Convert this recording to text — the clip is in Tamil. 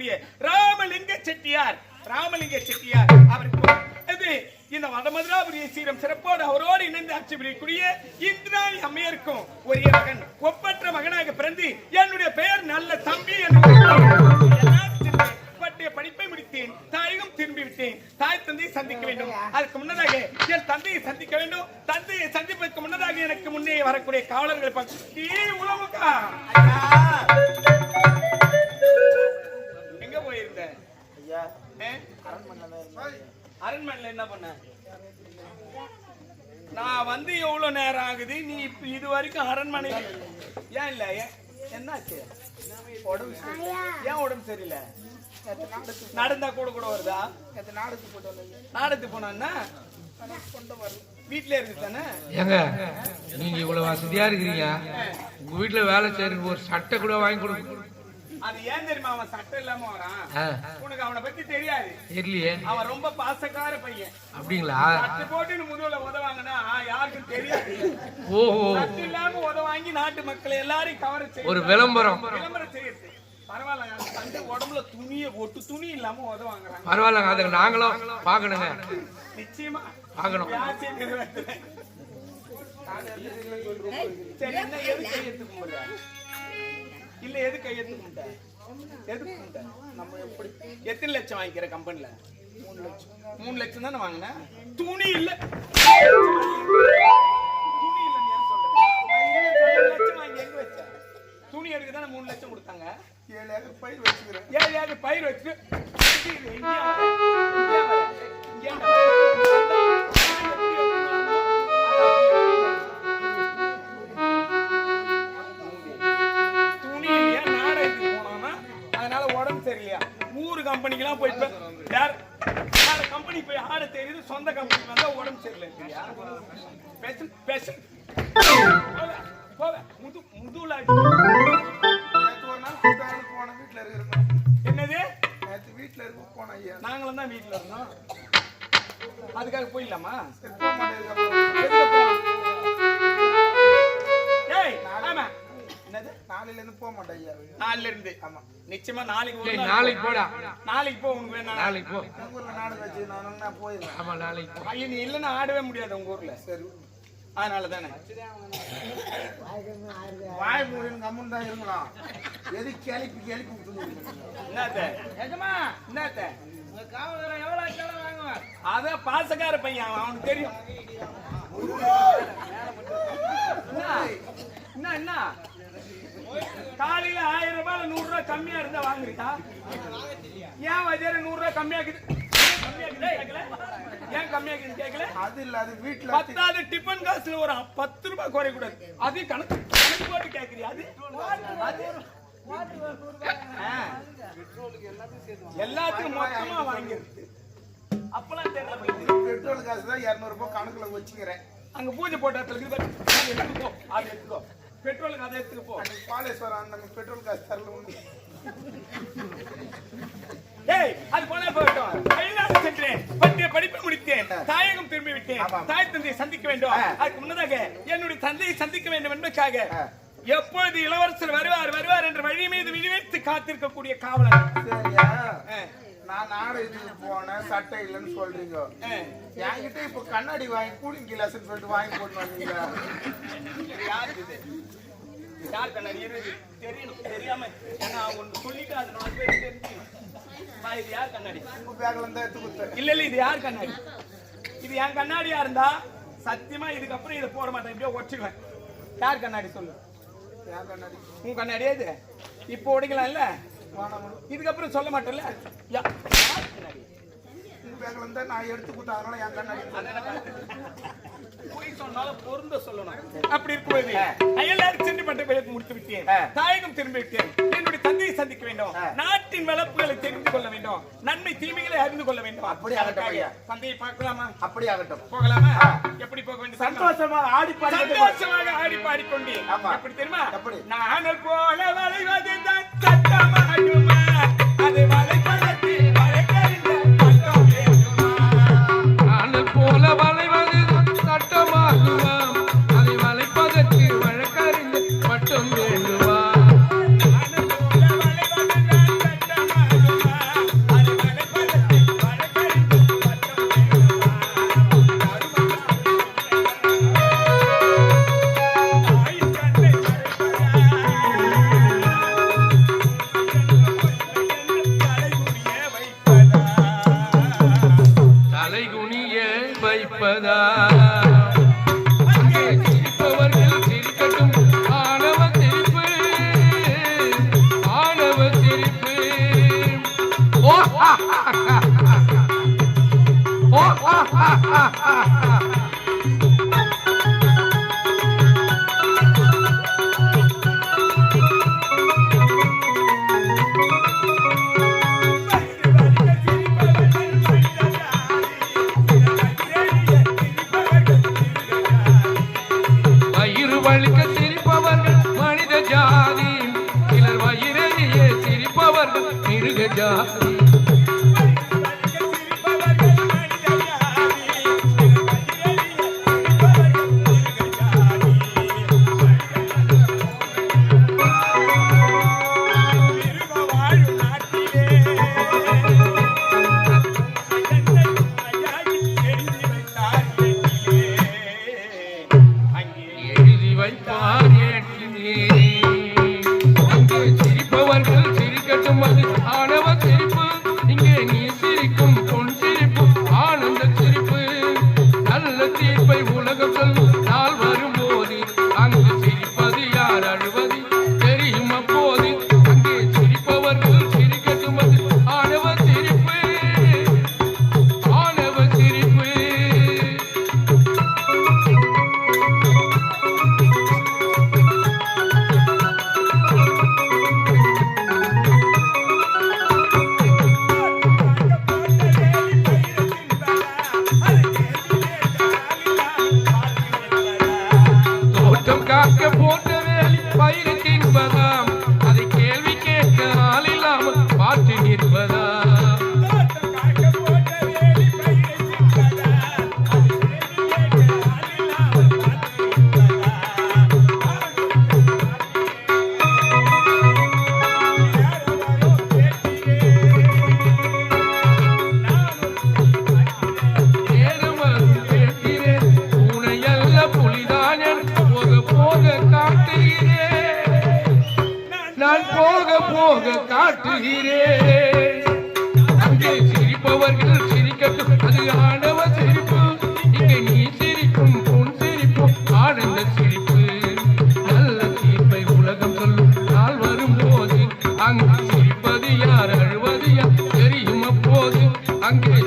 இருக்கக்கூடிய ராமலிங்க செட்டியார். ராமலிங்க செட்டியார் அவருக்கு இது இந்த வடமதுராபுரிய சீரம் சிறப்போடு அவரோடு இணைந்து ஆட்சி புரியக்கூடிய இந்திராணி அம்மையருக்கும் ஒரே மகன் ஒப்பற்ற மகனாக பிறந்து என்னுடைய பெயர் நல்ல தம்பி என்று எல்லாம் படிப்பை முடித்தேன் தாயகம் திரும்பி விட்டேன். தாய் தந்தையை சந்திக்க வேண்டும். அதுக்கு முன்னதாக என் தந்தையை சந்திக்க வேண்டும். தந்தையை சந்திப்பதற்கு முன்னதாக எனக்கு முன்னே வரக்கூடிய காவலர்கள் பார்க்க ஏ அரண்மனையில என்ன பண்ண? நான் வந்து எவ்வளவு நேரம் ஆகுது? நீ இப்ப இது வரைக்கும் அரண்மனை ஏன் இல்ல? ஏன்? என்னாச்சு? உடம்பு ஏன் உடம்பு சரியில்லை? நடந்தா கூட கூட வருதா? நேத்து நாடகத்துக்கு போயிட்டு வந்தேன் நாடகத்துக்கு போனா வீட்ல இருக்கு தானே? ஏங்க நீங்க இவ்வளவு வசதியா இருக்கிறீங்க. உங்க வீட்டுல வேலை செய்யறதுக்கு ஒரு சட்டை கூட வாங்கி கொடுங்க. அது ஏன் தெரியுமா? அவன் சட்டம் இல்லாம வரான். உனக்கு அவனை பத்தி தெரியாது. தெரியலையே அவன் ரொம்ப பாசக்கார பையன். அப்படிங்களா? சட்டை போட்டு முதுகுல உதவாங்கன்னா யாருக்கும் தெரியாது. ஓஹோ. சட்டை இல்லாம உத வாங்கி நாட்டு மக்களை எல்லாரையும் கவர ஒரு விளம்பரம். விளம்பரம் செய்யுது பரவாயில்ல உடம்புல துணிய ஒட்டு துணி இல்லாம உத வாங்குறாங்க. பரவாயில்லங்க நாங்களும் பார்க்கணுங்க. நிச்சயமா. நிறைவேற்றுறேன் சரி என்ன எது இல்ல எது கையெழுத்து கும்பிட்ட எது கும்பிட்ட நம்ம எப்படி எத்தனை லட்சம் வாங்கிக்கிற கம்பெனில மூணு லட்சம். மூணு லட்சம் தானே வாங்கினேன் துணி கம்பெனிக்கெல்லாம் போய் இப்ப வேற கம்பெனி போய் ஆட தெரியுது சொந்த கம்பெனி வந்தா உடம்பு சரியில்லை. பேசு பேசு. போவே முது முதுல ஒரு நாள் போன வீட்டுல இருக்கிறோம் என்னது? வீட்டுல இருக்க போனேன் ஐயா. நாங்களும் தான் வீட்டுல இருந்தோம். அதுக்காக போயிடலாமா? என்னது? நாளையில இருந்து போக மாட்டேன் ஐயா. நாளைல இருந்து. ஆமா. நிச்சயமா நாளைக்கு ஒரு நாளைக்கு போடா. நாளைக்கு போ உனக்கு வேணா. நாளைக்கு போ. எங்க ஊர்ல நாடகம் வச்சு நான் நான் ஆமா நாளைக்கு போ. ஐயா, நீ இல்லைன்னா ஆடவே முடியாது உங்க ஊர்ல. சரி. அதனால தானே வாய் மூடின்னு கம்முன்னு தான் இருக்கலாம் எது கிளப்பி கிளப்பி விட்டுருந்தீங்க என்னத்த? எஜமா என்னத்த? அதான் பாசக்கார பையன் அவன், அவனுக்கு தெரியும். என்ன என்ன? காலையில ஆயிரம் ரூபாய் நூறு ரூபாய் கம்மியா இருந்தா வாங்குறியா ஏன் வஜ்ர நூறு ரூபாய் கம்மியாக்குது? ஏன் கம்மியாக்குது கேட்கல அது இல்ல அது வீட்டுல பத்தாவது டிபன் காசுல ஒரு பத்து ரூபாய் குறைய கூடாது. அது கணக்கு கணக்கு போட்டு கேக்குறியா? அது அது. ஆ. எல்லாத்துக்கும் மொத்தமா வாங்கிருக்கு அப்பெல்லாம் தெரியல. பெட்ரோல் காசு தான் இரநூறு ரூபாய் கணக்குல வச்சுக்கிறேன். அங்க பூஜை போட்ட இடத்துல இருக்குது. அதை எடுத்துக்கோ. பெட்ரோலுக்கு அதை எடுத்துக்க போ. அன்னைக்கு பாலேஸ்வரம் அந்த பெட்ரோல் காசு தரல உண்டு ஏய் அது போனா போகட்டும். வெளிநாடு சென்றேன். பற்றிய படிப்பை முடித்தேன். தாயகம் திரும்பி விட்டேன். தாய் தந்தையை சந்திக்க வேண்டும். அதுக்கு முன்னதாக என்னுடைய தந்தையை சந்திக்க வேண்டும் என்பதற்காக. எப்பொழுது இளவரசர் வருவார் வருவார் என்ற வழி மீது விழிவைத்து காத்திருக்கக்கூடிய காவலர். சரியா. நான் நாடகத்துக்கு போனேன் சட்டை இல்லைன்னு சொல்றீங்க. என்கிட்ட இப்ப கண்ணாடி வாங்கி கூலிங் கிளாஸ்ன்னு சொல்லிட்டு வாங்கி போட்டு வந்தீங்க. யார் இது? யார் கண்ணாடி? தெரியணும் தெரியாம. ஏன்னா ஒன்று சொல்லிட்டு அது நாலு பேர் தெரிஞ்சுக்கணும். இது யார் கண்ணாடி? உங்க பேக்ல இருந்தா எடுத்து கொடுத்தேன். இல்ல இல்ல இது யார் கண்ணாடி? இது என் கண்ணாடியா இருந்தா சத்தியமா இதுக்கப்புறம் இதை போட மாட்டேன். இப்படியே யார் கண்ணாடி சொல்லு? என் கண்ணாடி? உன் கண்ணாடியே இது இப்போ உடைக்கலாம்ல வானவன் இதுக்கப்புறம் சொல்ல மாட்டேன்ல. இருந்தா நான் எடுத்து கொடுத்தாங்கனால என் கண்ணாடி பொய் சொன்னாலும் பொருந்த சொல்லணும். அப்படி இருக்கும்போது அயலாறு சென்று பட்ட வேலைக்கு முடித்து விட்டேன். தாயகம் திரும்பி விட்டேன். என்னுடைய தந்தையை சந்திக்க வேண்டும். நாட்டின் வளர்ப்புகளை தெரிந்து கொள்ள வேண்டும். நன்மை தீமைகளை அறிந்து கொள்ள வேண்டும். அப்படி ஆகட்டும் ஐயா. தந்தையை பார்க்கலாமா? அப்படி ஆகட்டும். போகலாமா? எப்படி போக வேண்டும்? சந்தோஷமா ஆடி பாடி சந்தோஷமாக ஆடி பாடிக்கொண்டு. எப்படி தெரியுமா? எப்படி? நானல் போல வளைவது தான் ஓ ஓ வயிறு வலிக்க சிரிப்பவர்கள் மனித ஜாதி. சிலர் வயிறறிய சிரிப்பவர்கள் மிருக ஜாதி. போக போக காட்டுகிறேன் அங்கே சிரிப்பவர்கள் சிரிக்கட்டும் அது ஆணவ சிரிப்பு. இங்கே நீ சிரிக்கும் பொன் சிரிப்பு ஆனந்த சிரிப்பு. நல்ல தீர்ப்பை உலகம் சொல்லும் நாள் வரும் போது அங்கு சிரிப்பது யார் அழுவது யார் தெரியும் அப்போது அங்கே